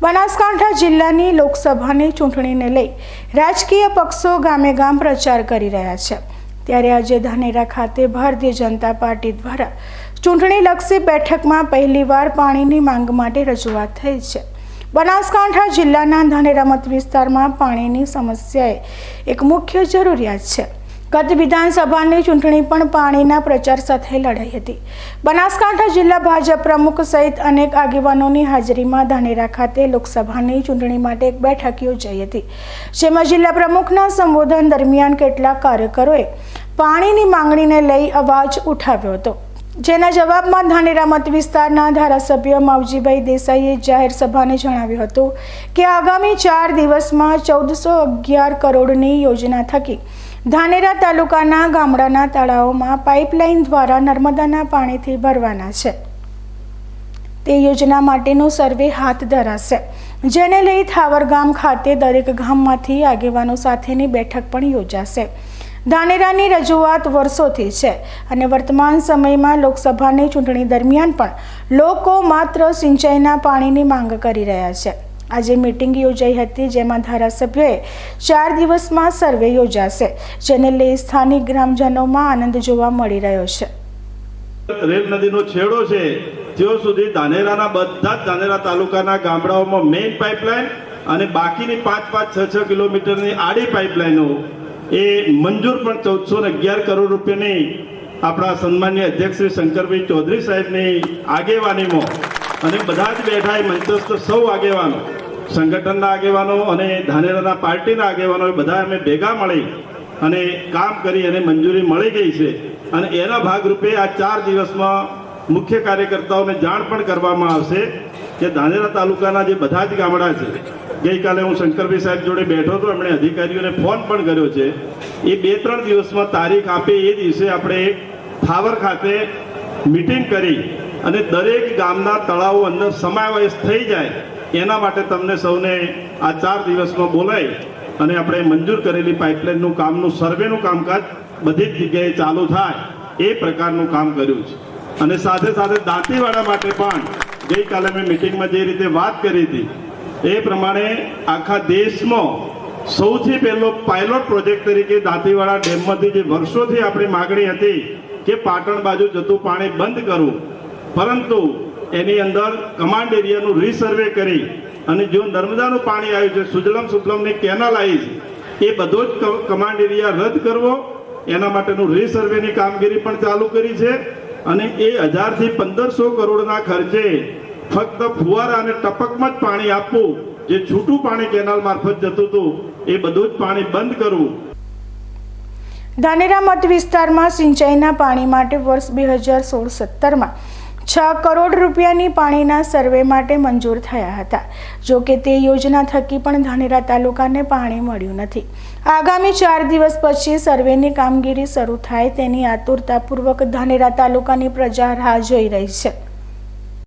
બનાસકાંઠા જિલ્લાની લોકસભાની ચૂંટણીને લઈ રાજકીય પક્ષો ગામે ગામ પ્રચાર કરી રહ્યા છે. ત્યારે આજે ધાનેરા ખાતે ભારતીય જનતા પાર્ટી દ્વારા ચૂંટણીલક્ષી બેઠકમાં પહેલીવાર પાણીની માંગ માટે રજૂઆત થઈ છે. બનાસકાંઠા જિલ્લાના ધાનેરા મત વિસ્તારમાં પાણીની સમસ્યાએ એક મુખ્ય જરૂરિયાત છે. ગત વિધાનસભાની ચૂંટણી પણ પાણીના પ્રચાર સાથે લડાઈ હતી. બનાસકાંઠા જિલ્લા ભાજપ પ્રમુખ સહિત અનેક આગેવાનોની હાજરીમાં ધાનેરા ખાતે લોકસભાની ચૂંટણી માટે એક બેઠક યોજાઈ હતી. જેમાં જિલ્લા પ્રમુખના સંબોધન દરમિયાન કેટલાક કાર્યકરોએ પાણીની માંગણીને લઈ અવાજ ઉઠાવ્યો હતો. જેના જવાબમાં ધાનેરા મત વિસ્તારના ધારાસભ્ય માવજીભાઈ દેસાઈએ જાહેર સભાને જણાવ્યું હતું કે આગામી ચાર દિવસમાં ચૌદસો અગિયાર કરોડની યોજના થકી ધાનેરા તાલુકાના ગામડાના તળાવોમાં પાઇપલાઇન દ્વારા નર્મદાના પાણીથી ભરવાના છે. તે યોજના માટેનો સર્વે હાથ ધરાશે. જેને લઈ થાવર ગામ ખાતે દરેક ગામમાંથી આગેવાનો સાથેની બેઠક પણ યોજાશે. ધાનેરાની રજૂઆત વર્ષોથી છે અને વર્તમાન સમયમાં લોકસભાની ચૂંટણી દરમિયાન પણ લોકો માત્ર સિંચાઈના પાણીની માંગ કરી રહ્યા છે. આજે મીટિંગ યોજાઈ હતી જેમાં ધારાસભ્યોએ ચાર દિવસમાં સર્વે યોજાશે, જેને લઈ સ્થાનિક ગ્રામજનોમાં આનંદ જોવા મળી રહ્યો છે. રેલ નદીનો છેડો છે ત્યાં સુધી ધાનેરાના બધા જ ધાનેરા તાલુકાના ગામડાઓમાં મેઇન પાઇપલાઇન અને બાકીની પાંચ પાંચ છ છ કિલોમીટરની આડી પાઇપલાઇનો એ મંજૂર પણ ચૌદસો ને અગિયાર કરોડ રૂપિયાની આપણા સન્માનીય અધ્યક્ષ શ્રી શંકરભાઈ ચૌધરી સાહેબની આગેવાનીમાં, અને બધા જ બેઠા એ મંચસ્થ સૌ આગેવાનો. સંગઠનના આગેવાનો અને ધાનેરાના પાર્ટીના આગેવાનો બધા અમે ભેગા મળી અને કામ કરી અને મંજૂરી મળી ગઈ છે. અને એના ભાગરૂપે આ ચાર દિવસમાં મુખ્ય કાર્યકર્તાઓને જાણ પણ કરવામાં આવશે કે ધાનેરા તાલુકાના જે બધા જ ગામડા છે, ગઈકાલે હું શંકરભાઈ સાહેબ જોડે બેઠો હતો, એમણે અધિકારીઓને ફોન પણ કર્યો છે. એ બે ત્રણ દિવસમાં તારીખ આપે એ દિવસે આપણે થાવર ખાતે મિટિંગ કરી અને દરેક ગામના તળાવો અંદર સમાવેશ થઈ જાય એના માટે તમને સૌને આ ચાર દિવસમાં બોલાય અને આપણે મંજૂર કરેલી પાઇપલાઇનનું કામનું સર્વેનું કામકાજ બધી જ જગ્યાએ ચાલુ થાય એ પ્રકારનું કામ કર્યું છે. અને સાથે સાથે દાંતીવાડા માટે પણ ગઈકાલે મેં મિટિંગમાં જે રીતે વાત કરી હતી, એ પ્રમાણે આખા દેશમાં સૌથી પહેલો પાયલોટ પ્રોજેક્ટ તરીકે દાંતીવાડા ડેમમાંથી જે વર્ષોથી આપણી માગણી હતી કે પાટણ બાજુ જતું પાણી બંધ કરવું પરંતુ એની અંદર કમાન્ડ એરિયાનું રીસર્વે કરી અને જો નર્મદાનું પાણી આવ્યું છે, સુજલમ સુફલમની કેનાલ આવી છે, એ બધો જ કમાન્ડ એરિયા રદ કરવો, એના માટેનું રીસર્વેની કામગીરી પણ ચાલુ કરી છે અને એ હજારથી પંદરસો કરોડના ખર્ચે ફક્ત ફુવારા અને ટપકમાં જ પાણી આપવું, જે છૂટું પાણી કેનાલ મારફત જતું હતું, એ બધું જ પાણી બંધ કરવું. ધાનેરા મત વિસ્તારમાં સિંચાઈના પાણી માટે વર્ષ બે હજાર સોળ સત્તરમાં છ કરોડ રૂપિયાની પાણીના સર્વે માટે મંજૂર થયા હતા. જો કે તે યોજના થકી પણ ધાનેરા તાલુકાને પાણી મળ્યું નથી. આગામી ચાર દિવસ પછી સર્વેની કામગીરી શરૂ થાય તેની આતુરતાપૂર્વક ધાનેરા તાલુકાની પ્રજા રાહ જોઈ રહી છે.